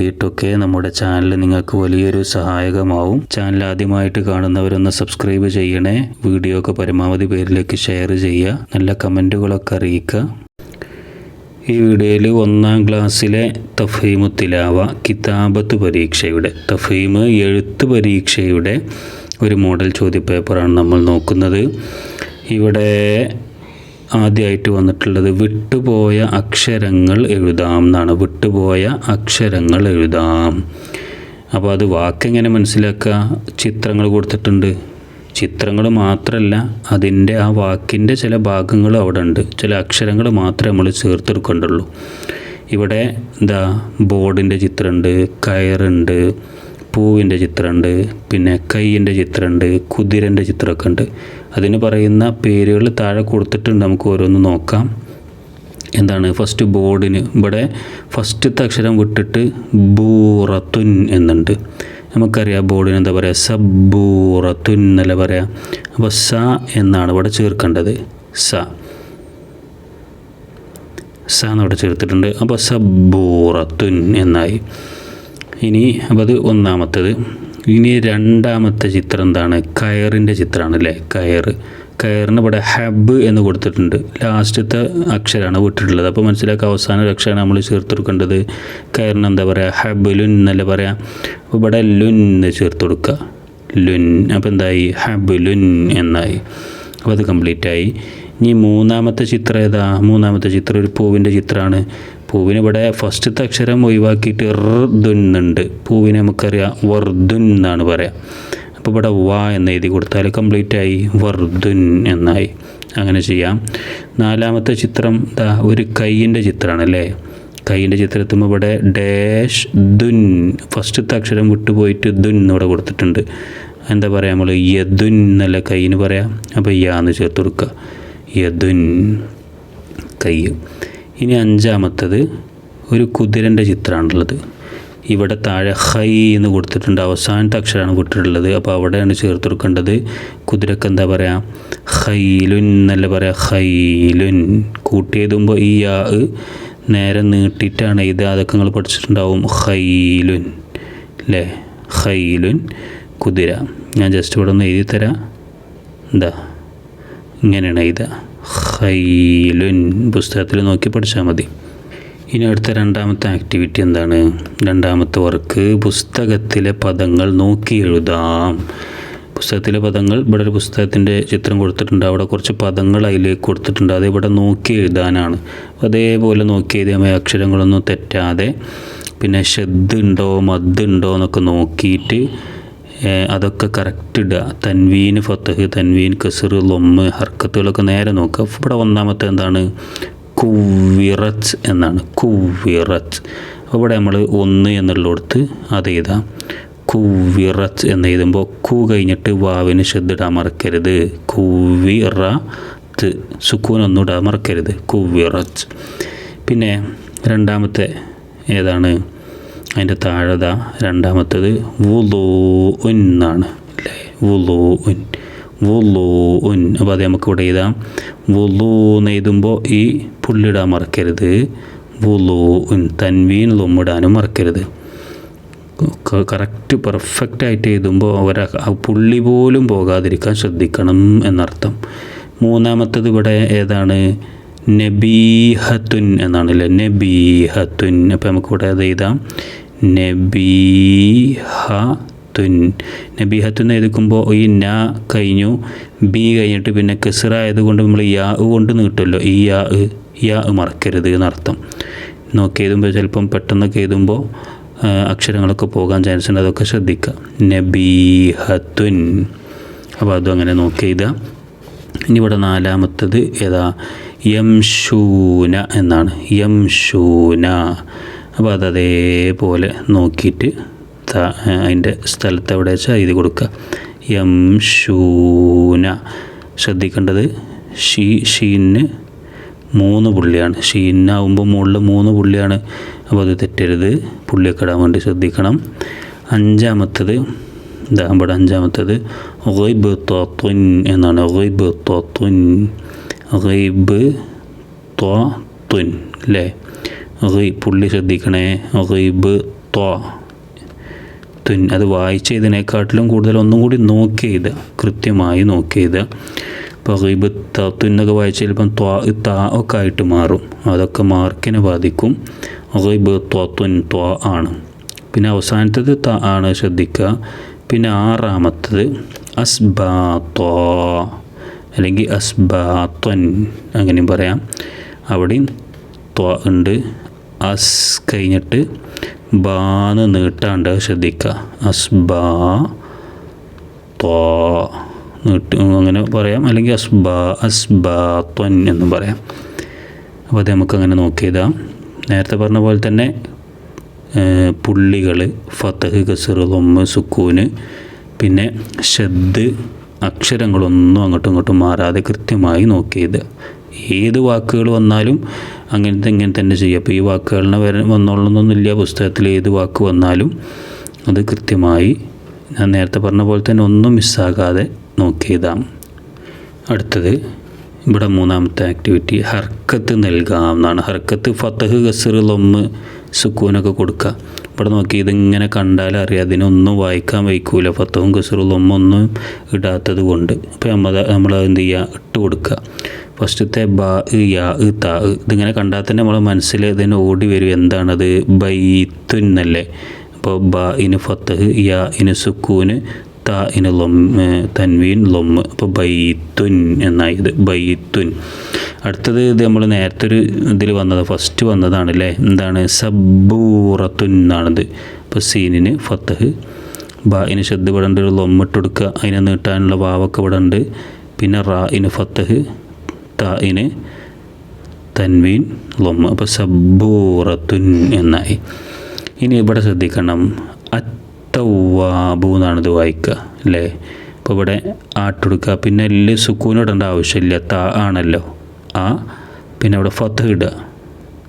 വേണ്ടിയിട്ടൊക്കെ നമ്മുടെ ചാനൽ നിങ്ങൾക്ക് വലിയൊരു സഹായകമാവും. ചാനൽ ആദ്യമായിട്ട് കാണുന്നവരൊന്ന് സബ്സ്ക്രൈബ് ചെയ്യണേ. വീഡിയോ ഒക്കെ പരമാവധി പേരിലേക്ക് ഷെയർ ചെയ്യുക. നല്ല കമന്റുകളൊക്കെ അറിയിക്കുക. ഈ വീഡിയോയിൽ ഒന്നാം ക്ലാസ്സിലെ തഫീമു തിലാവ കിതാബത്ത് പരീക്ഷയുടെ തഫീമ് എഴുത്ത് പരീക്ഷയുടെ ഒരു മോഡൽ ചോദ്യപേപ്പറാണ് നമ്മൾ നോക്കുന്നത്. ഇവിടെ ആദ്യമായിട്ട് വന്നിട്ടുള്ളത് വിട്ടുപോയ അക്ഷരങ്ങൾ എഴുതാം എന്നാണ്. വിട്ടുപോയ അക്ഷരങ്ങൾ എഴുതാം. അപ്പോൾ അത് വാക്കെങ്ങനെ മനസ്സിലാക്കുക? ചിത്രങ്ങൾ കൊടുത്തിട്ടുണ്ട്. ചിത്രങ്ങൾ മാത്രമല്ല അതിന്റെ ആ വാക്കിന്റെ ചില ഭാഗങ്ങൾ അവിടെ ഉണ്ട് ചില അക്ഷരങ്ങൾ മാത്രമേ നമ്മൾ ചേർത്തെടുക്കേണ്ടുള്ളൂ. ഇവിടെ എന്താ ബോർഡിന്റെ ചിത്രമുണ്ട് കയറുണ്ട് പൂവിന്റെ ചിത്രമുണ്ട് പിന്നെ കൈയിന്റെ ചിത്രമുണ്ട് കുതിരന്റെ ചിത്രമൊക്കെ ഉണ്ട്. അതിന് പറയുന്ന പേരുകൾ താഴെ കൊടുത്തിട്ടുണ്ട്. നമുക്ക് ഓരോന്ന് നോക്കാം. എന്താണ്? ഫസ്റ്റ് ബോർഡിന്. ഇവിടെ ഫസ്റ്റത്തെ അക്ഷരം വിട്ടിട്ട് ബൂറത്തുൻ എന്നുണ്ട്. നമുക്കറിയാം ബോർഡിന് എന്താ പറയുക സബൂറത്തുൻ എന്നല്ല പറയാം? അപ്പോൾ സ എന്നാണ് ഇവിടെ ചേർക്കേണ്ടത്. സ. സ എന്നിവിടെ ചേർത്തിട്ടുണ്ട്. അപ്പോൾ സബൂറത്തുൻ എന്നായി. ഇനി അപ്പോൾ അത് ഒന്നാമത്തത്. ഇനി രണ്ടാമത്തെ ചിത്രം എന്താണ്? കയറിന്റെ ചിത്രമാണ് അല്ലേ കയർ. കയറിന് ഇവിടെ ഹബ് എന്ന് കൊടുത്തിട്ടുണ്ട്. ലാസ്റ്റത്തെ അക്ഷരമാണ് വിട്ടിട്ടുള്ളത്. അപ്പോൾ മനസ്സിലാക്കുക അവസാന അക്ഷരമാണ് നമ്മൾ ചേർത്തെടുക്കേണ്ടത് കയറിന് എന്താ പറയുക ഹബ് ലുൻ എന്നല്ല പറയാം? ഇവിടെ ലുൻ എന്ന് ചേർത്ത് കൊടുക്കുക. ലുൻ. അപ്പോൾ എന്തായി? ഹബ് ലുൻ എന്നായി. അപ്പോൾ അത് കംപ്ലീറ്റ് ആയി ഇനി മൂന്നാമത്തെ ചിത്രം ഏതാ? മൂന്നാമത്തെ ചിത്രം ഒരു പൂവിന്റെ ചിത്രമാണ്. പൂവിന് ഇവിടെ ഫസ്റ്റത്തെ അക്ഷരം ഒഴിവാക്കിയിട്ട് റുന്നുണ്ട് പൂവിനെ നമുക്കറിയാം വർദുൻ എന്നാണ് പറയാം. അപ്പോൾ ഇവിടെ വ എന്ന് എഴുതി കൊടുത്താൽ കംപ്ലീറ്റ് ആയി. വർദുൻ എന്നായി. അങ്ങനെ ചെയ്യാം. നാലാമത്തെ ചിത്രം ദാ ഒരു കൈയിന്റെ ചിത്രമാണ് അല്ലേ കൈയിന്റെ ചിത്രത്തുമ്പോൾ ഇവിടെ ഡാഷ് ദുൻ ഫസ്റ്റത്തെ അക്ഷരം വിട്ടുപോയിട്ട് ദുൻ ഇവിടെ കൊടുത്തിട്ടുണ്ട്. എന്താ പറയുക നമ്മൾ യദുൻ എന്നല്ല കൈയിന് പറയാം? അപ്പോൾ യാന്ന് ചേർത്ത് കൊടുക്കുക. യദുൻ കൈ. ഇനി അഞ്ചാമത്തത് ഒരു കുതിരന്റെ ചിത്രമാണുള്ളത്. ഇവിടെ താഴെ ഹൈ എന്ന് കൊടുത്തിട്ടുണ്ട്. അവസാനത്തെ അക്ഷരമാണ് കൊടുത്തിട്ടുള്ളത്. അപ്പോൾ അവിടെയാണ് ചേർത്ത് കൊടുക്കേണ്ടത്. കുതിരക്ക് എന്താ പറയുക ഹൈലുൻ എന്നല്ല പറയാം? ഹൈലുൻ. കൂട്ടിയെഴുതുമ്പോൾ ഈ ആ നേരെ നീട്ടിയിട്ടാണ് ഇത് അതൊക്കെ നിങ്ങൾ പഠിച്ചിട്ടുണ്ടാവും. ഹൈലുൻ. അല്ലേ ഹൈലുൻ കുതിര. ഞാൻ ജസ്റ്റ് ഇവിടെ ഒന്ന് എഴുതി തരാം എന്താ ഇങ്ങനെയാണ് എഴുതുക. ഹൈലുൻ പുസ്തകത്തിൽ നോക്കി പഠിച്ചാൽ മതി. ഇനി അടുത്ത രണ്ടാമത്തെ ആക്ടിവിറ്റി എന്താണ്? രണ്ടാമത്തെ വർക്ക് പുസ്തകത്തിലെ പദങ്ങൾ നോക്കി എഴുതാം. പുസ്തകത്തിലെ പദങ്ങൾ ഇവിടെ ഒരു പുസ്തകത്തിന്റെ ചിത്രം കൊടുത്തിട്ടുണ്ട്. അവിടെ കുറച്ച് പദങ്ങൾ അതിലേക്ക് കൊടുത്തിട്ടുണ്ട്. അത് ഇവിടെ നോക്കി എഴുതാനാണ്. അതേപോലെ നോക്കി എഴുതിയാൽ അക്ഷരങ്ങളൊന്നും തെറ്റാതെ. പിന്നെ ഷെദ് ഉണ്ടോ മദ് ഉണ്ടോ എന്നൊക്കെ നോക്കിയിട്ട് അതൊക്കെ കറക്റ്റ് ഇടുക. തൻവീൻ ഫത്തഹ് തൻവീൻ കസർ ലൊമ്മ് ഹർക്കത്തുകളൊക്കെ നേരെ നോക്കുക. ഇവിടെ ഒന്നാമത്തെ എന്താണ്? കുവിറച്ച് എന്നാണ്. കുവിറച്ച് അപ്പോൾ ഇവിടെ നമ്മൾ ഒന്ന് എന്നുള്ളിടത്ത് അത് എഴുതാം. കുവിറച്ച് എന്ന് എഴുതുമ്പോൾ കു കഴിഞ്ഞിട്ട് വാവിന് ശ്രദ്ധിടാൻ മറക്കരുത്. കുവിറത്ത് സുക്കൂൻ ഒന്നും ഇടാൻ മറക്കരുത്. കുവിറച്ച് പിന്നെ രണ്ടാമത്തെ ഏതാണ്? അതിന്റെ താഴത രണ്ടാമത്തത് വുലോ എന്നാണ്. അല്ലേ? വുലോ ഉൻ വുലോ ഉൻ അപ്പോൾ അത് നമുക്ക് ഇവിടെ എഴുതാം. വുലോ എന്ന് എഴുതുമ്പോൾ ഈ പുള്ളിടാൻ മറക്കരുത്. വുലോ ഉൻ തൻവീൻ ലൊമ്മിടാനും മറക്കരുത് കറക്റ്റ് പെർഫെക്റ്റ് ആയിട്ട് എഴുതുമ്പോൾ അവരെ പുള്ളി പോലും പോകാതിരിക്കാൻ ശ്രദ്ധിക്കണം എന്നർത്ഥം. മൂന്നാമത്തത് ഇവിടെ ഏതാണ്? നബീഹത്തുൻ എന്നാണ് അല്ലേ നബീഹത്തുൻ. അപ്പോൾ നമുക്ക് ഇവിടെ അത് എഴുതാം. നബീഹത്തുൻ. നബീഹത്തുൻ എഴുതിക്കുമ്പോൾ ഈ ന കഴിഞ്ഞു ബി കഴിഞ്ഞിട്ട് പിന്നെ കെസിറ ആയതുകൊണ്ട് നമ്മൾ യാ കൊണ്ട് നീട്ടുമല്ലോ ഈ യാ യാ മറക്കരുത് എന്നർത്ഥം നോക്കി എഴുതുമ്പോൾ ചിലപ്പം പെട്ടെന്നൊക്കെ എഴുതുമ്പോൾ അക്ഷരങ്ങളൊക്കെ പോകാൻ ചാൻസ് ഉണ്ട്. അതൊക്കെ ശ്രദ്ധിക്കുക. നബീഹത്തുൻ. അപ്പോൾ അതും അങ്ങനെ നോക്കി എഴുതുക. ഇനി ഇവിടെ നാലാമത്തത് ഏതാ? യംഷൂന എന്നാണ്. യംഷൂന അപ്പോൾ അത് അതേപോലെ നോക്കിയിട്ട് അതിന്റെ സ്ഥലത്ത് എവിടെ വെച്ചാൽ എഴുതി കൊടുക്കുക. യംഷൂന ശ്രദ്ധിക്കേണ്ടത് ഷീ ഷീന് മൂന്ന് പുള്ളിയാണ്. ഷീനാവുമ്പോൾ മുകളിൽ മൂന്ന് പുള്ളിയാണ്. അപ്പോൾ അത് തെറ്റരുത്. പുള്ളിയൊക്കെ ഇടാൻ വേണ്ടി ശ്രദ്ധിക്കണം. അഞ്ചാമത്തത് ഇതാ ഇവിടെ അഞ്ചാമത്തത്. എന്നാണ്. ഗൈബ് ത്വ ഗൈബ് അല്ലേ ഗൈ പുള്ളി ശ്രദ്ധിക്കണേ. ഗൈബ് ത്വ തുൻ അത് വായിച്ച ഇതിനെക്കാട്ടിലും കൂടുതൽ ഒന്നും കൂടി നോക്കി എഴുതുക കൃത്യമായി നോക്കി എഴുതുക ഇപ്പോൾ ഗൈബ് എന്നൊക്കെ വായിച്ചാൽ ചിലപ്പം ത്വാ താ ഒക്കെ ആയിട്ട് മാറും. അതൊക്കെ മാർക്കിനെ ബാധിക്കും. ഗൈബ് ത്വത്തുൻ ത്വ ആണ്. പിന്നെ അവസാനത്തത് ത ആണ് ശ്രദ്ധിക്കുക. പിന്നെ ആറാമത്തത് അസ്ബാ അസ്ബാത്തോ അല്ലെങ്കിൽ അസ്ബാത്തൻ അങ്ങനെയും പറയാം. അവിടെയും ത്വ ഉണ്ട്. അസ് കഴിഞ്ഞിട്ട് ബാന്ന് നീട്ടാണ്ട് ശ്രദ്ധിക്കുക. അസ്ബാ ത്വ നീട്ട് അങ്ങനെ പറയാം. അല്ലെങ്കിൽ അസ്ബാ അസ്ബാത്വൻ എന്നും പറയാം. അപ്പോൾ അത് നമുക്ക് അങ്ങനെ നോക്കിയതാം നേരത്തെ പറഞ്ഞ പോലെ തന്നെ പുള്ളികൾ ഫത്തഹ് ഗസർ ലൊമ്മ് സുക്കൂന് പിന്നെ ഷദ് അക്ഷരങ്ങളൊന്നും അങ്ങോട്ടും ഇങ്ങോട്ടും മാറാതെ കൃത്യമായി നോക്കിയത്. ഏത് വാക്കുകൾ വന്നാലും അങ്ങനത്തെ ഇങ്ങനെ തന്നെ ചെയ്യുക. അപ്പോൾ ഈ വാക്കുകളിനെ വര വന്നോളണമെന്നൊന്നുമില്ല. പുസ്തകത്തിൽ ഏത് വാക്ക് വന്നാലും അത് കൃത്യമായി ഞാൻ നേരത്തെ പറഞ്ഞ പോലെ തന്നെ ഒന്നും മിസ്സാകാതെ നോക്കിയതാണ് അടുത്തത് ഇവിടെ മൂന്നാമത്തെ ആക്ടിവിറ്റി ഹർക്കത്ത് നൽകാം എന്നാണ്. ഹർക്കത്ത് ഫത്തഹ് ഗസർ ലൊമ്മ് സുക്കൂനൊക്കെ കൊടുക്കുക. ഇവിടെ നോക്കി ഇതിങ്ങനെ കണ്ടാൽ അറിയാം. അതിനൊന്നും വായിക്കാൻ വയ്ക്കൂല ഫത്തവും ലൊമ്മും ഒന്നും ഇടാത്തത് കൊണ്ട്. അപ്പോൾ നമ്മൾ നമ്മൾ എന്ത് ചെയ്യുക ഇട്ട് കൊടുക്കുക. ഫസ്റ്റത്തെ ബ യാ ത ഇതിങ്ങനെ കണ്ടാൽ തന്നെ നമ്മൾ മനസ്സിൽ ഇതിന് ഓടി വരും. എന്താണത്? ബൈത്തുൻ എന്നല്ലേ അപ്പോൾ ബ ഇന് ഫത്തഹ് യാ ഇന് സുക്കൂന് ത ഇന് ലൊം തൻവീൻ ലൊമ്മ് അപ്പോൾ ബൈത്തുൻ എന്നായത് ബൈത്തുൻ. അടുത്തത് ഇത് നമ്മൾ നേരത്തെ ഒരു ഇതിൽ വന്നത് ഫസ്റ്റ് വന്നതാണ് അല്ലേ എന്താണ്? സബ്ബൂറത്തുൻ എന്നാണിത്. ഇപ്പോൾ സീനിന് ഫത്തഹ് ബാ ഇന് ഇവിടെ ഉണ്ട് ഒരു ലൊമ്മിട്ട് കൊടുക്കുക. അതിനെ നീട്ടാനുള്ള വാവൊക്കെ ഇവിടെ ഉണ്ട്. പിന്നെ റാ ഇന് ഫത്തഹ് ത ഇന് തൻവീൻ ലൊമ്മ അപ്പോൾ സബ്ബൂറത്തുൻ എന്നായി. ഇനി ഇവിടെ ശ്രദ്ധിക്കണം. അത്തവാബു എന്നാണിത് വായിക്കുക അല്ലേ? അപ്പോൾ ഇവിടെ ആട്ടെടുക്കുക പിന്നെ എല്ലാ സുക്കൂൻ ഇടേണ്ട ആവശ്യമില്ല. താ ആണല്ലോ. ആ പിന്നെ അവിടെ ഫത്ത്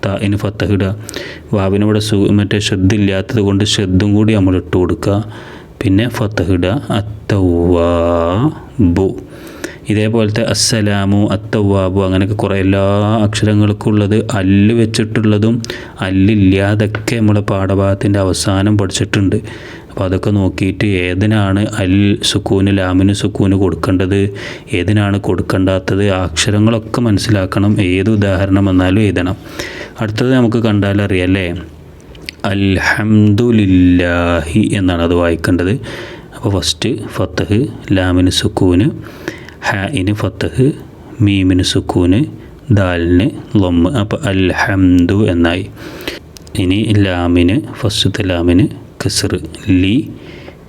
ത ഇനി ഇടുക വാവിന് ഇവിടെ സു മറ്റേ ശ്രദ്ധ ഇല്ലാത്തത് കൊണ്ട് ശ്രദ്ധും കൂടി നമ്മൾ ഇട്ട് കൊടുക്കുക. പിന്നെ ഫത്തഹ് ഇടുക അത്തവാബു. ഇതേപോലത്തെ അസ്സലാമു അത്തവാബു അങ്ങനെയൊക്കെ കുറേ എല്ലാ അക്ഷരങ്ങൾക്കും ഉള്ളത് അല്ല് വെച്ചിട്ടുള്ളതും അല്ലില്ലാതൊക്കെ നമ്മൾ പാഠഭാഗത്തിന്റെ അവസാനം പഠിച്ചിട്ടുണ്ട്. അപ്പോൾ അതൊക്കെ നോക്കിയിട്ട് ഏതിനാണ് അൽ സുക്കൂന് ലാമിന് സുക്കൂന് കൊടുക്കേണ്ടത്? ഏതിനാണ് കൊടുക്കേണ്ടാത്തത്? അക്ഷരങ്ങളൊക്കെ മനസ്സിലാക്കണം. ഏത് ഉദാഹരണം വന്നാലും എഴുതണം. അടുത്തത് നമുക്ക് അല്ലേ? അൽഹംദുലില്ലാഹി എന്നാണ് അത് വായിക്കേണ്ടത്. അപ്പോൾ ഫസ്റ്റ് ഫത്തഹ് ലാമിന് സുക്കൂന് ഹാഇന് ഫത്തഹ് മീമിന് സുക്കൂന് ദാലിന് ലൊമ്മ് അപ്പോൾ അൽഹംദു എന്നായി. ഇനി ലാമിന് ഫസ്റ്റത്തെ ലാമിന് കസർ ലി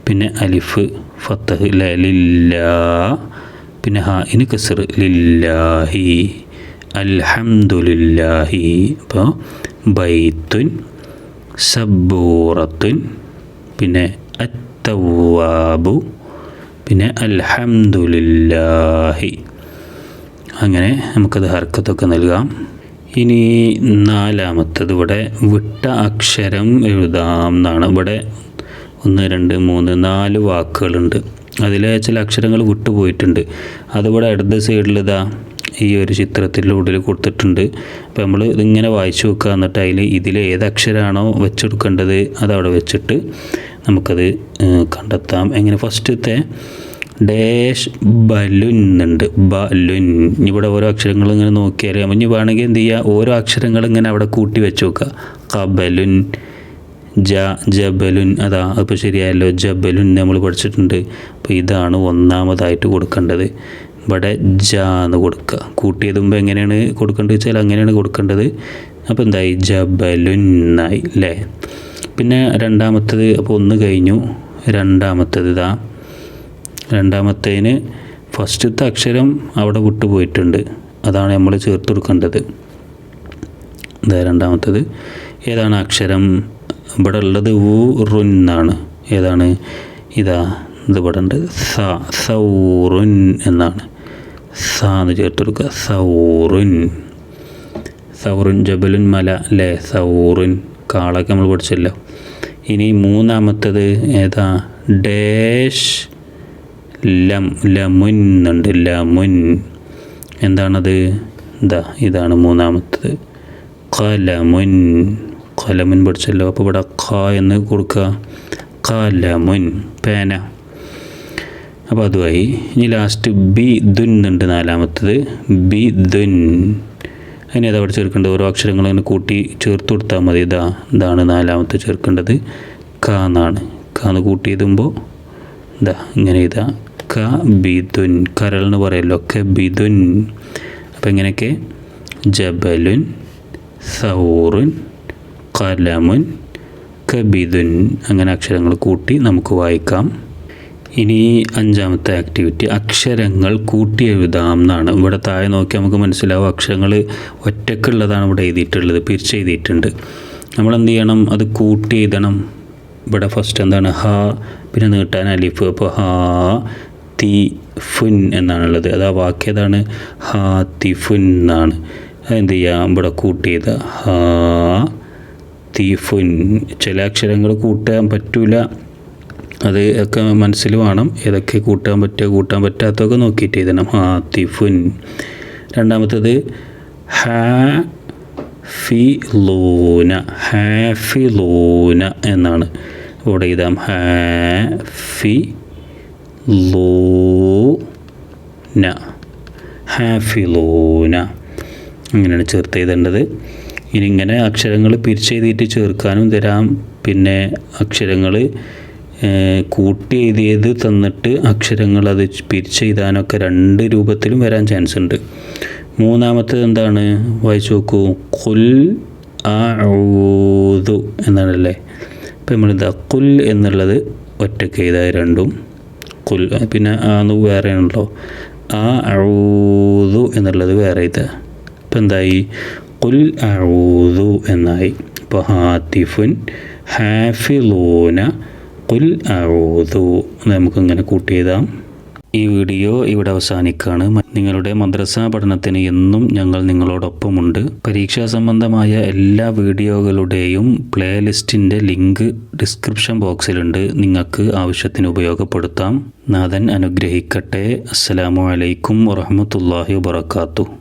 പിന്നെ അലിഫ് ഫത്തഹ് ലില്ലാ പിന്നെ ഇന് കസർ ലില്ലാഹി അൽഹംദുലില്ലാഹി അപ്പോൾ ബൈത്തുൻ സബൂറത്തുൻ പിന്നെ അത്തവാബു പിന്നെ അൽഹംദുലില്ലാഹി. അങ്ങനെ നമുക്കത് ഹർക്കത്തൊക്കെ നൽകാം. ഇനി നാലാമത്തത് ഇവിടെ വിട്ട അക്ഷരം എഴുതാം എന്നാണ്. ഇവിടെ ഒന്ന് രണ്ട് മൂന്ന് നാല് വാക്കുകളുണ്ട്. അതിലെ ചില അക്ഷരങ്ങൾ വിട്ടുപോയിട്ടുണ്ട് അതിവിടെ ഇടത് സൈഡിൽ ഇതാ ഈ ഒരു ചിത്രത്തിലൂടെ കൊടുത്തിട്ടുണ്ട്. അപ്പോൾ നമ്മൾ ഇതിങ്ങനെ വായിച്ചു വെക്കുക എന്നിട്ട് അതിൽ ഇതിൽ ഏത് വെച്ചെടുക്കേണ്ടത് അതവിടെ വെച്ചിട്ട് നമുക്കത് കണ്ടെത്താം. എങ്ങനെ? ഫസ്റ്റത്തെ ഡാഷ് ബലുൻ എന്നുണ്ട് ബലുൻ. ഇവിടെ ഓരോ അക്ഷരങ്ങൾ ഇങ്ങനെ നോക്കിയാൽ ഇനി വേണമെങ്കിൽ എന്ത് ചെയ്യുക ഓരോ അക്ഷരങ്ങൾ ഇങ്ങനെ അവിടെ കൂട്ടി വെച്ച് നോക്കുക കബലുൻ ജ ജബലുൻ. അതാ അപ്പോൾ ശരിയായല്ലോ. ജബലുൻ നമ്മൾ പഠിച്ചിട്ടുണ്ട്. അപ്പോൾ ഇതാണ് ഒന്നാമതായിട്ട് കൊടുക്കേണ്ടത്. ഇവിടെ ജ എന്ന് കൊടുക്കുക. കൂട്ടിയത് മുമ്പ് എങ്ങനെയാണ് കൊടുക്കേണ്ടത് വെച്ചാൽ അങ്ങനെയാണ് കൊടുക്കേണ്ടത്. അപ്പോൾ എന്തായി? ജബലുൻ എന്നായി അല്ലേ? പിന്നെ രണ്ടാമത്തത് അപ്പോൾ ഒന്ന് കഴിഞ്ഞു. രണ്ടാമത്തത് ഇതാ. രണ്ടാമത്തേന് ഫസ്റ്റത്തെ അക്ഷരം അവിടെ വിട്ടുപോയിട്ടുണ്ട് അതാണ് നമ്മൾ ചേർത്ത് കൊടുക്കേണ്ടത്. ഇതാ രണ്ടാമത്തത്. ഏതാണ് അക്ഷരം? ഇവിടെ ഉള്ളത് ഊ റുൻ എന്നാണ്. ഏതാണ്? ഇതാ ഇത് ഇവിടെ ഉണ്ട്. സ സൗറുൻ എന്നാണ്. സ എന്ന് ചേർത്ത് കൊടുക്കുക. സൗറുൻ സൗറുൻ ജബലുൻ മല അല്ലേ സൗറുൻ കാളൊക്കെ നമ്മൾ പഠിച്ചല്ലോ. ഇനി മൂന്നാമത്തത് ഏതാ? ഡേഷ് ലം ലമുൻ എന്നുണ്ട്. ലമുൻ. എന്താണത്? ഇതാ ഇതാണ് മൂന്നാമത്തത്. കലമുൻ കലമുൻ പഠിച്ചല്ലോ. അപ്പോൾ ഇവിടെ ഖ എന്ന് കൊടുക്കുക കലമുൻ പേന. അപ്പോൾ അതുമായി ഇനി ലാസ്റ്റ് ബി ദുൻ എന്നുണ്ട് നാലാമത്തത്. ബി ദുൻ. അതിന് ഏതാ അവിടെ ചേർക്കേണ്ടത്? ഓരോ അക്ഷരങ്ങൾ അങ്ങനെ കൂട്ടി ചേർത്ത് കൊടുത്താൽ മതി. ഇതാ ഇതാണ് നാലാമത്തെ ചേർക്കേണ്ടത്. ക എന്നാണ്. ക എന്ന് കൂട്ടി എഴുതുമ്പോൾ ഇതാ ഇങ്ങനെ ഇതാ ക ബിദുൻ. കരൾ എന്ന് പറയുമല്ലോ ക ബിദുൻ. അപ്പം ഇങ്ങനെയൊക്കെ ജബലുൻ സൗറുൻ കലമുൻ കബിദുൻ. അങ്ങനെ അക്ഷരങ്ങൾ കൂട്ടി നമുക്ക് വായിക്കാം. ഇനി അഞ്ചാമത്തെ ആക്ടിവിറ്റി അക്ഷരങ്ങൾ കൂട്ടി എഴുതാം എന്നാണ്. ഇവിടെ താഴെ നോക്കി നമുക്ക് മനസ്സിലാവും. അക്ഷരങ്ങൾ ഒറ്റക്കുള്ളതാണ് ഇവിടെ എഴുതിയിട്ടുള്ളത്. പിരിച്ചെഴുതിയിട്ടുണ്ട് നമ്മൾ എന്ത് ചെയ്യണം? അത് കൂട്ടി എഴുതണം. ഇവിടെ ഫസ്റ്റ് എന്താണ്? ഹ പിന്നെ നീട്ടാൻ അലിഫ്. അപ്പോൾ ഹാ തി ഫുൻ എന്നാണുള്ളത്. അത് ആ വാക്ക് ഏതാണ്? ഹാ ഫുൻ എന്നാണ്. എന്ത് ചെയ്യാം? ഇവിടെ കൂട്ടിയത് ഹാ തി ഫുൻ ചില അക്ഷരങ്ങൾ കൂട്ടാൻ പറ്റൂല. അത് ഒക്കെ മനസ്സിൽ വേണം. ഏതൊക്കെ കൂട്ടാൻ പറ്റുക കൂട്ടാൻ പറ്റാത്തതൊക്കെ നോക്കിയിട്ട് എഴുതണം. ഹാ തിഫുൻ രണ്ടാമത്തത് ഹാ ഫി ലൂന ഹാഫി ലൂന എന്നാണ്. ഇവിടെ എഴുതാം. ഹാ ഫി ലൂന. ഹാഫിലൂന. അങ്ങനെയാണ് ചേർത്ത് എഴുതേണ്ടത്. ഇനി ഇങ്ങനെ അക്ഷരങ്ങൾ പിരിച്ചെഴുതിയിട്ട് ചേർക്കാനും തരാം. പിന്നെ അക്ഷരങ്ങൾ കൂട്ടി എഴുതിയത് തന്നിട്ട് അക്ഷരങ്ങൾ അത് പിരിച്ചെഴുതാനൊക്കെ രണ്ട് രൂപത്തിലും വരാൻ ചാൻസ് ഉണ്ട്. മൂന്നാമത്തത് എന്താണ്? വായിച്ചു നോക്കൂ. കുൽ ഊതു എന്നാണല്ലേ? ഇപ്പം നമ്മളിതാ കുൽ എന്നുള്ളത് ഒറ്റയ്ക്ക് എഴുതായ രണ്ടും കുൽ പിന്നെ ആന്ന് വേറെയാണല്ലോ ആ അഴൂതു എന്നുള്ളത് വേറെ ഇത്. ഇപ്പം എന്തായി? കുൽ അഴൂതു എന്നായി. ഇപ്പോൾ ഹാത്തിഫുൻ ഹാഫിലൂന കുൽ അഴൂതു നമുക്കിങ്ങനെ കൂട്ടി എഴുതാം ഈ വീഡിയോ ഇവിടെ അവസാനിക്കുകയാണ്. നിങ്ങളുടെ മദ്രസ പഠനത്തിന് എന്നും ഞങ്ങൾ നിങ്ങളോടൊപ്പമുണ്ട്. പരീക്ഷാ സംബന്ധമായ എല്ലാ വീഡിയോകളുടെയും പ്ലേലിസ്റ്റിന്റെ ലിങ്ക് ഡിസ്ക്രിപ്ഷൻ ബോക്സിലുണ്ട്. നിങ്ങൾക്ക് ആവശ്യത്തിന് ഉപയോഗപ്പെടുത്താം. നാഥൻ അനുഗ്രഹിക്കട്ടെ. അസ്സലാമു അലൈക്കും വറഹമത്തല്ലാഹി വബർക്കാത്തു